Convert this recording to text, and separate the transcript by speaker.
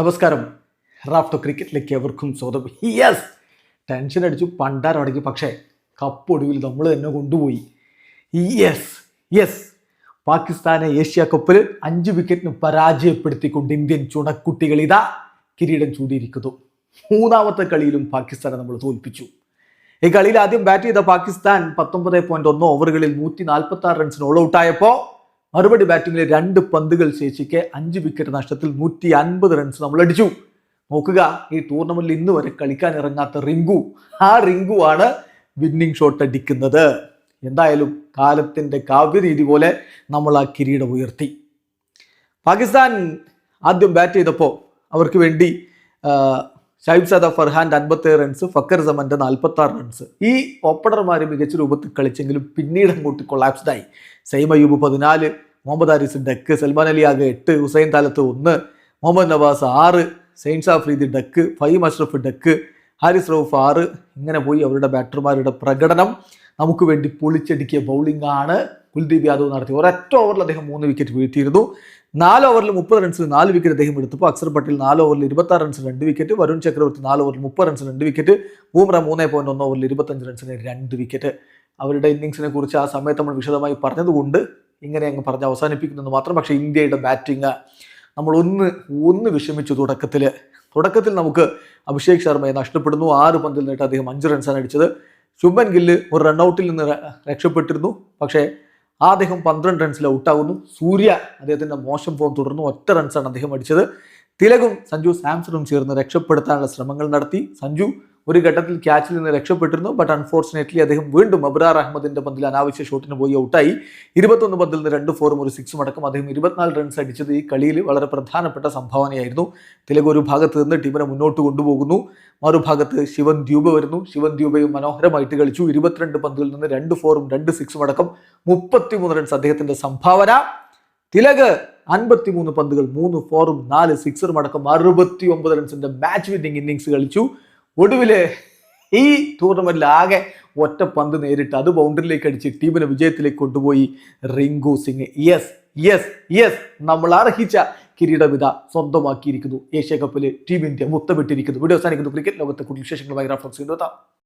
Speaker 1: നമസ്കാരം. റാഫ്റ്റോ ക്രിക്കറ്റിലേക്ക് എവർക്കും സ്വാഗതം. Yes tension അടിച്ചു പണ്ടാരടക്കി പക്ഷേ കപ്പ് ഒടുവിൽ നമ്മൾ തന്നെ കൊണ്ടുപോയി. യെസ് യെസ് പാകിസ്ഥാനെ ഏഷ്യ കപ്പിൽ അഞ്ച് വിക്കറ്റിന് പരാജയപ്പെടുത്തിക്കൊണ്ട് ഇന്ത്യൻ ചുണക്കുട്ടികൾ ഇതാ കിരീടം ചൂടിയിരിക്കുന്നു മൂന്നാമത്തെ കളിയിലും പാകിസ്ഥാനെ നമ്മൾ തോൽപ്പിച്ചു. ഈ കളിയിൽ ആദ്യം ബാറ്റ് ചെയ്ത പാകിസ്ഥാൻ പത്തൊമ്പത് പോയിന്റ് ഒന്ന് ഓവറുകളിൽ നൂറ്റി നാൽപ്പത്തി ആറ് റൺസിന് ഓൾ ഔട്ടായപ്പോൾ മറുപടി ബാറ്റിംഗിൽ രണ്ട് പന്തുകൾ ശേഷിക്കെ അഞ്ച് വിക്കറ്റ് നഷ്ടത്തിൽ നൂറ്റി അൻപത് റൺസ് നമ്മൾ അടിച്ചു. നോക്കുക ഈ ടൂർണമെന്റിൽ ഇന്ന് വരെ കളിക്കാൻ ഇറങ്ങാത്ത റിങ്കു ആ റിങ്കു ആണ് വിന്നിംഗ് ഷോട്ട് അടിക്കുന്നത്. എന്തായാലും കാലത്തിന്റെ കാവ്യരീതി പോലെ നമ്മൾ ആ കിരീടം ഉയർത്തി. പാകിസ്ഥാൻ ആദ്യം ബാറ്റ് ചെയ്തപ്പോൾ അവർക്ക് വേണ്ടി ഷൈബ് സദ ഫർഹാന്റെ അൻപത്തേഴ് റൺസ് ഫക്കർ സമന്റെ നാൽപ്പത്തി ആറ് റൺസ് ഈ ഓപ്പണർമാർ മികച്ച രൂപത്തിൽ കളിച്ചെങ്കിലും പിന്നീട് അങ്ങോട്ട് കൊളാപ്സ്ഡായി സൈം അയ്യൂബ് പതിനാല് മുഹമ്മദ് ആരിസ് ഡക്ക് സൽമാൻ അലി ആകെ എട്ട് ഹുസൈൻ താലത്ത് ഒന്ന് മുഹമ്മദ് നവാസ് ആറ് സെയിൻ സാഫ്രീദി ഡക്ക് ഫഹീം അഷ്റഫ് ഡക്ക് ഹാരിസ് റൌഫ് ആറ്. ഇങ്ങനെ പോയി അവരുടെ ബാറ്റർമാരുടെ പ്രകടനം. നമുക്ക് വേണ്ടി പൊളിച്ചടുക്കിയ ബൗളിംഗ് ആണ് കുൽദീപ് യാദവ് നടത്തി. ഒരൊറ്റ ഓവറിൽ അദ്ദേഹം മൂന്ന് വിക്കറ്റ് വീഴ്ത്തിയിരുന്നു. നാല് ഓവറിൽ മുപ്പത് റൺസിൽ നാല് വിക്കറ്റ് അദ്ദേഹം എടുത്തപ്പോൾ അക്സർ പട്ടേൽ നാല് ഓവറിൽ ഇരുപത്താറ് റൺസിൽ രണ്ട് വിക്കറ്റ് വരുൺ ചക്രവർത്തി നാല് ഓവറിൽ മുപ്പത് റൺസിൽ രണ്ട് വിക്കറ്റ് ബൂമ്ര മൂന്ന് പോയിന്റ് ഒന്ന് ഓവറിൽ ഇരുപത്തഞ്ച് റൺസിന് രണ്ട് വിക്കറ്റ് അവരുടെ ഇന്നിങ്സിനെ കുറിച്ച് ആ സമയത്ത് നമ്മൾ വിശദമായി പറഞ്ഞതുകൊണ്ട് ഇങ്ങനെ അങ്ങ് പറഞ്ഞ് അവസാനിപ്പിക്കുന്നത് മാത്രം. പക്ഷേ ഇന്ത്യയുടെ ബാറ്റിംഗ് നമ്മൾ ഒന്ന് ഒന്ന് വിഷമിച്ചു തുടക്കത്തിൽ. തുടക്കത്തിൽ നമുക്ക് അഭിഷേക് ശർമ്മയെ നഷ്ടപ്പെടുന്നു. ആറ് പന്തിൽ നിന്നിട്ട് അദ്ദേഹം അഞ്ച് റൺസാണ് അടിച്ചത്. ശുഭൻ ഗില്ല് ഒരു റൺഔട്ടിൽ നിന്ന് രക്ഷപ്പെട്ടിരുന്നു. പക്ഷേ ആ അദ്ദേഹം പന്ത്രണ്ട് റൺസിൽ ഔട്ടാകുന്നു സൂര്യ അദ്ദേഹത്തിന്റെ മോശം ഫോം തുടർന്നു ഒറ്റ റൺസാണ് അദ്ദേഹം അടിച്ചത്. തിലകും സഞ്ജു സാംസണും ചേർന്ന് രക്ഷപ്പെടുത്താനുള്ള ശ്രമങ്ങൾ നടത്തി. സഞ്ജു ഒരു ഘട്ടത്തിൽ ക്യാച്ചിൽ നിന്ന് രക്ഷപ്പെട്ടിരുന്നു ബട്ട് അൺഫോർച്ചുനേറ്റ്ലി അദ്ദേഹം വീണ്ടും അബ്രാർ അഹമ്മദിന്റെ പന്തിൽ അനാവശ്യ ഷോട്ടിന് പോയി ഔട്ടായി. ഇരുപത്തൊന്ന് പന്തിൽ നിന്ന് രണ്ട് ഫോറും ഒരു സിക്സും അടക്കം അദ്ദേഹം ഇരുപത്തിനാല് റൺസ് അടിച്ചത് ഈ കളിയിൽ വളരെ പ്രധാനപ്പെട്ട സംഭാവനയായിരുന്നു. തിലക് ഒരു ഭാഗത്ത് നിന്ന് ടീമിനെ മുന്നോട്ട് കൊണ്ടുപോകുന്നു. മറുഭാഗത്ത് ശിവൻ ദ്യൂബ വരുന്നു. ശിവൻ ദ്യൂബയും മനോഹരമായിട്ട് കളിച്ചു. ഇരുപത്തിരണ്ട് പന്തുകളിൽ നിന്ന് രണ്ട് ഫോറും രണ്ട് സിക്സും അടക്കം മുപ്പത്തിമൂന്ന് റൺസ് അദ്ദേഹത്തിന്റെ സംഭാവന. തിലക് അൻപത്തിമൂന്ന് പന്തുകൾ മൂന്ന് ഫോറും നാല് സിക്സറും അടക്കം അറുപത്തി ഒമ്പത് റൺസിന്റെ മാച്ച് വിന്നിംഗ് ഇന്നിങ്സ് കളിച്ചു. ഒടുവിൽ ഈ ടൂർണമെന്റിൽ ആകെ ഒറ്റ പന്ത് നേരിട്ട് അത് ബൗണ്ടറിയിലേക്ക് അടിച്ച് ടീമിനെ വിജയത്തിലേക്ക് കൊണ്ടുപോയി Rinku Singh. Yes yes yes നമ്മൾ അർഹിച്ച കിരീടവിത സ്വന്തമാക്കിയിരിക്കുന്നു. ഏഷ്യ കപ്പിൽ ടീം ഇന്ത്യ മുത്തമിട്ടിരിക്കുന്നു. വീഡിയോ അവസാനിക്കുന്നു. ക്രിക്കറ്റ് ലോകത്തെ കൂടുതൽ വിശേഷങ്ങളുമായി റഫറൻസ് കൊണ്ടുവെത്താം